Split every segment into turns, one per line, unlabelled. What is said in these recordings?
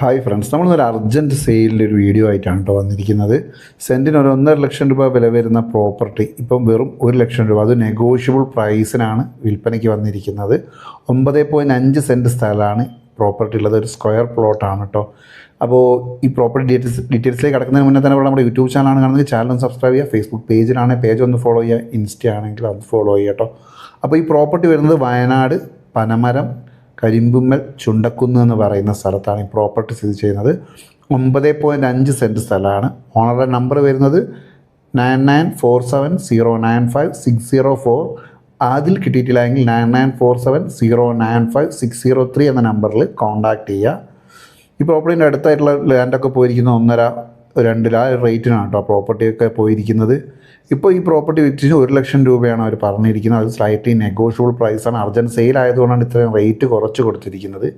Hi friends നമ്മളൊരു urgent സെയിലിന്റെ ഒരു വീഡിയോ ആയിട്ടാണ് കേട്ടോ വന്നിരിക്കുന്നത്. സെന്റിന് ഒരു ഒന്നര ലക്ഷം രൂപ വില വരുന്ന പ്രോപ്പർട്ടി ഇപ്പം വെറും ഒരു ലക്ഷം രൂപ. അത് നെഗോഷ്യബിൾ പ്രൈസിനാണ് വിൽപ്പനയ്ക്ക് വന്നിരിക്കുന്നത്. ഒമ്പത് പോയിന്റ് അഞ്ച് സെന്റ് സ്ഥലമാണ് പ്രോപ്പർട്ടി ഉള്ളത് ഒരു സ്ക്വയർ പ്ലോട്ടാണ് കേട്ടോ അപ്പോൾ ഈ പ്രോപ്പർട്ടി ഡീറ്റെയിൽസ് ഡീറ്റെയിൽസിലേക്ക് കിടക്കുന്നതിന് മുന്നേ തന്നെ നമ്മുടെ യൂട്യൂബ് ചാനലാണ് കാണുന്നത്. ചാനൽ ഒന്ന് സബ്സ്ക്രൈബ് ചെയ്യുക. ഫേസ്ബുക്ക് പേജിലാണെങ്കിൽ പേജ് ഒന്ന് ഫോളോ ചെയ്യുക. ഇൻസ്റ്റ ആണെങ്കിൽ അത് ഫോളോ ചെയ്യുക കേട്ടോ അപ്പോൾ ഈ പ്രോപ്പർട്ടി വരുന്നത് വയനാട് പനമരം കരിമ്പുമ്മൽ ചുണ്ടക്കുന്ന് എന്ന് പറയുന്ന സ്ഥലത്താണ് ഈ പ്രോപ്പർട്ടി സ്ഥിതി ചെയ്യുന്നത്. ഒമ്പത് പോയിന്റ് അഞ്ച് സെന്റ് സ്ഥലമാണ്. ഓണറുടെ നമ്പർ വരുന്നത് nine nine four seven zero nine five six zero four അതിൽ കിട്ടിയിട്ടില്ലെങ്കിൽ nine nine four seven zero nine five six zero three എന്ന നമ്പറിൽ കോൺടാക്റ്റ് ചെയ്യുക. ഈ പ്രോപ്പർട്ടീന്റെ അടുത്തായിട്ടുള്ള ലാൻഡൊക്കെ പോയിരിക്കുന്ന ഒന്നര രണ്ട് ലാ റേറ്റിനാണ് കേട്ടോ പ്രോപ്പർട്ടിയൊക്കെ പോയിരിക്കുന്നത്. ഇപ്പോൾ ഈ പ്രോപ്പർട്ടി വിറ്റിന് ഒരു ലക്ഷം രൂപയാണ് അവർ പറഞ്ഞിരിക്കുന്നത്. അത് സ്ലൈറ്റ്ലി നെഗോഷ്യബിൾ പ്രൈസാണ് അർജന്റ് സെയിൽ ആയതുകൊണ്ടാണ് ഇത്രയും റേറ്റ് കുറച്ച് കൊടുത്തിരിക്കുന്നത്.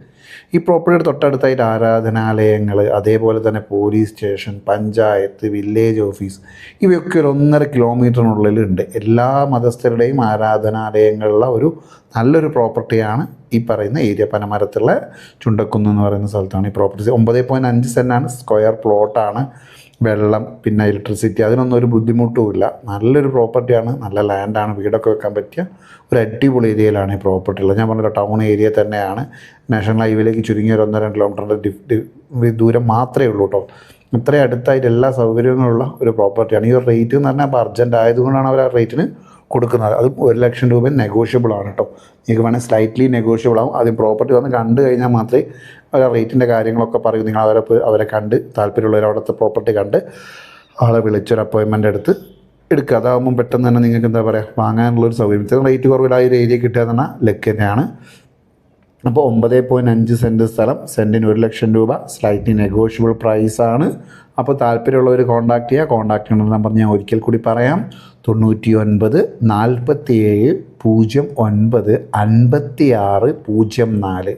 ഈ പ്രോപ്പർട്ടിയുടെ തൊട്ടടുത്തായിട്ട് ആരാധനാലയങ്ങൾ അതേപോലെ തന്നെ police station panchayat village office ഇവയൊക്കെ ഒരു ഒന്നര കിലോമീറ്ററിനുള്ളിലുണ്ട് എല്ലാ മതസ്ഥരുടെയും ആരാധനാലയങ്ങളുള്ള ഒരു നല്ലൊരു പ്രോപ്പർട്ടിയാണ് ഈ പറയുന്ന ഏരിയ പനമരത്തുള്ള ചുണ്ടക്കുന്ന് എന്ന് പറയുന്ന സ്ഥലത്താണ് ഈ പ്രോപ്പർട്ടി ഒമ്പത് പോയിന്റ് അഞ്ച് സെന്റാണ് സ്ക്വയർ പ്ലോട്ടാണ് വെള്ളം പിന്നെ ഇലക്ട്രിസിറ്റി അതിനൊന്നും ഒരു ബുദ്ധിമുട്ടുമില്ല നല്ലൊരു പ്രോപ്പർട്ടിയാണ് നല്ല ലാൻഡാണ് വീടൊക്കെ വെക്കാൻ പറ്റിയ ഒരു അടിപൊളി ഏരിയയിലാണ് ഈ പ്രോപ്പർട്ടി ഉള്ളത്. ഞാൻ പറഞ്ഞ ടൗൺ ഏരിയ തന്നെയാണ്. നാഷണൽ ഹൈവേയിലേക്ക് ചുരുങ്ങിയ ഒരു ഒന്നര രണ്ട് കിലോമീറ്ററിന്റെ ദൂരം മാത്രമേ ഉള്ളൂ കേട്ടോ ഇത്രയും അടുത്തായിട്ട് എല്ലാ സൗകര്യങ്ങളുള്ള ഒരു പ്രോപ്പർട്ടിയാണ് ഈ ഒരു റേറ്റ് എന്ന് പറഞ്ഞാൽ അപ്പോൾ അർജന്റ് ആയതുകൊണ്ടാണ് അവർ ആ റേറ്റിന് കൊടുക്കുന്നത്. അത് ഒരു ലക്ഷം രൂപ നെഗോഷ്യബിൾ ആണ് കേട്ടോ നിങ്ങൾക്ക് വേണമെങ്കിൽ സ്ലൈറ്റ്ലി നെഗോഷ്യബിൾ ആവും. ആദ്യം പ്രോപ്പർട്ടി വന്ന് കണ്ടു കഴിഞ്ഞാൽ മാത്രമേ അവരെ റേറ്റിന്റെ കാര്യങ്ങളൊക്കെ പറയൂ. നിങ്ങൾ അവരെ അവരെ കണ്ട് താല്പര്യമുള്ളവർ അവിടുത്തെ പ്രോപ്പർട്ടി കണ്ട് ആളെ വിളിച്ചൊരു അപ്പോയിൻമെന്റ് എടുത്ത് എടുക്കുക. അതാകുമ്പോൾ പെട്ടെന്ന് തന്നെ നിങ്ങൾക്ക് എന്താ പറയുക വാങ്ങാനുള്ളൊരു സൗകര്യം. റേറ്റ് കുറവിലായ ഒരു ഏരിയ കിട്ടുക എന്ന് പറഞ്ഞാൽ ലക്ക് തന്നെയാണ്. അപ്പോൾ ഒമ്പത് പോയിന്റ് അഞ്ച് സെന്റ് സ്ഥലം. സെന്റിന് ഒരു ലക്ഷം രൂപ. സ്ലൈറ്റ്ലി നെഗോഷ്യബിൾ പ്രൈസാണ് അപ്പോൾ താല്പര്യമുള്ളവർ കോൺടാക്ട് ചെയ്യുക കോൺടാക്ട് ചെയ്യണമെന്ന് നമ്പർ ഞാൻ ഒരിക്കൽ കൂടി പറയാം. തൊണ്ണൂറ്റി ഒൻപത് നാൽപ്പത്തി ഏഴ് പൂജ്യം ഒൻപത് അൻപത്തി ആറ് പൂജ്യം നാല്.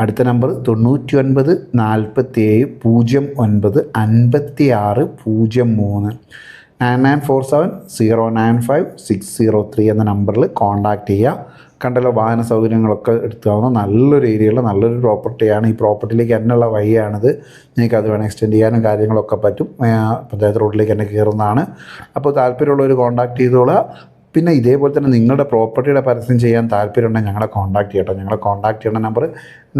അടുത്ത നമ്പർ തൊണ്ണൂറ്റി ഒൻപത് നാൽപ്പത്തി ഏഴ് പൂജ്യം ഒൻപത് അൻപത്തി ആറ് പൂജ്യം മൂന്ന്. Nine nine four seven zero nine five six zero three എന്ന നമ്പറിൽ കോൺടാക്റ്റ് ചെയ്യുക കണ്ടല്ലോ വാഹന സൗകര്യങ്ങളൊക്കെ എടുത്താവുന്ന നല്ലൊരു ഏരിയയുള്ള നല്ലൊരു പ്രോപ്പർട്ടിയാണ്. ഈ പ്രോപ്പർട്ടിയിലേക്ക് തന്നെയുള്ള വഴിയാണിത്. നിങ്ങൾക്ക് അത് വേണം എക്സ്റ്റെൻഡ് ചെയ്യാനും കാര്യങ്ങളൊക്കെ പറ്റും. പഞ്ചായത്ത് റോഡിലേക്ക് തന്നെ കയറുന്നതാണ്. അപ്പോൾ താല്പര്യമുള്ളവർ കോൺടാക്ട് ചെയ്തോളുക. പിന്നെ ഇതേപോലെ തന്നെ നിങ്ങളുടെ പ്രോപ്പർട്ടിയുടെ പരസ്യം ചെയ്യാൻ താല്പര്യമുണ്ടെങ്കിൽ ഞങ്ങളെ കോൺടാക്ട് ചെയ്യട്ടോ. ഞങ്ങളെ കോൺടാക്ട് ചെയ്യേണ്ട number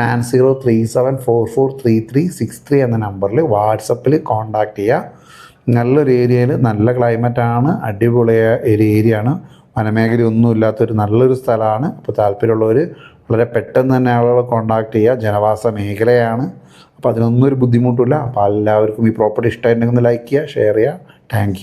nine zero three seven four four three three six three എന്ന നമ്പറിൽ വാട്സപ്പിൽ കോൺടാക്ട് ചെയ്യുക നല്ലൊരു ഏരിയയിൽ നല്ല ക്ലൈമറ്റാണ് അടിപൊളിയായ ഒരു ഏരിയ ആണ് വനമേഖല ഒന്നും ഇല്ലാത്തൊരു നല്ലൊരു സ്ഥലമാണ്. അപ്പോൾ താല്പര്യമുള്ളവർ വളരെ പെട്ടെന്ന് തന്നെ ആളുകളെ കോൺടാക്ട് ചെയ്യുക. ജനവാസ മേഖലയാണ്. അപ്പോൾ അതിനൊന്നും ഒരു ബുദ്ധിമുട്ടില്ല അപ്പോൾ എല്ലാവർക്കും ഈ പ്രോപ്പർട്ടി ഇഷ്ടമായിട്ടുണ്ടെങ്കിൽ ഒന്ന് ലൈക്ക് ചെയ്യുക ഷെയർ ചെയ്യുക. താങ്ക്